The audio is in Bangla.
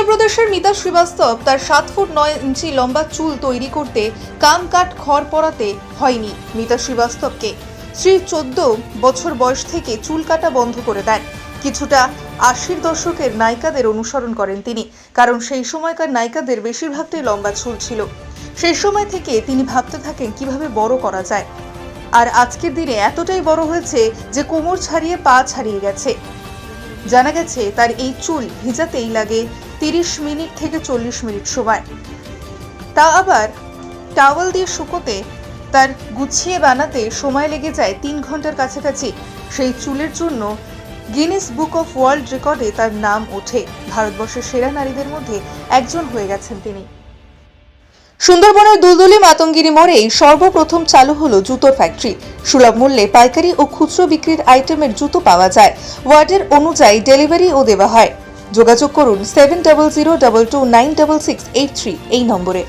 উত্তরপ্রদেশের মিতা শ্রীবাস্তব তার সাত ফুট নয় ইঞ্চি লম্বা চুল তৈরি করতে কাম কাট খড় পরাতে হয়নি মিতা শ্রীবাস্তবকে। শ্রী চোদ্দ বছর বয়স থেকে চুল কাটা বন্ধ করে দেন। কিছুটা আশির দশকের নায়িকাদের অনুসরণ করেন তিনি, কারণ সেই সময়কার নায়িকাদের বেশিরভাগটাই লম্বা চুল ছিল। সেই সময় থেকে তিনি ভাবতে থাকেন কীভাবে বড় করা যায়। আর আজকের দিনে এতটাই বড় হয়েছে যে কোমর ছাড়িয়ে পা ছাড়িয়ে গেছে। জানা গেছে তার এই চুল ভিজাতেই লাগে তিরিশ মিনিট থেকে চল্লিশ মিনিট সময়। তা আবার টাওয়াল দিয়ে শুকোতে তার গুছিয়ে বানাতে সময় লেগে যায় তিন ঘণ্টার কাছাকাছি। সেই চুলের জন্য গিনেস বুক অফ ওয়ার্ল্ড রেকর্ডে তার নাম ওঠে। ভারতবর্ষের সেরা নারীদের মধ্যে একজন হয়ে গেছেন তিনি। সুন্দরবনের দুলদুলি মাতঙ্গিরি মোড়েই সর্বপ্রথম চালু হলো জুতোর ফ্যাক্টরি। সুলভ মূল্যে পাইকারি ও খুচরো বিক্রির আইটেমের জুতো পাওয়া যায়। ওয়ার্ডের অনুযায়ী ডেলিভারিও দেওয়া হয়। যোগাযোগ করুন seven double zero double two nine double six eight three এই নম্বরে।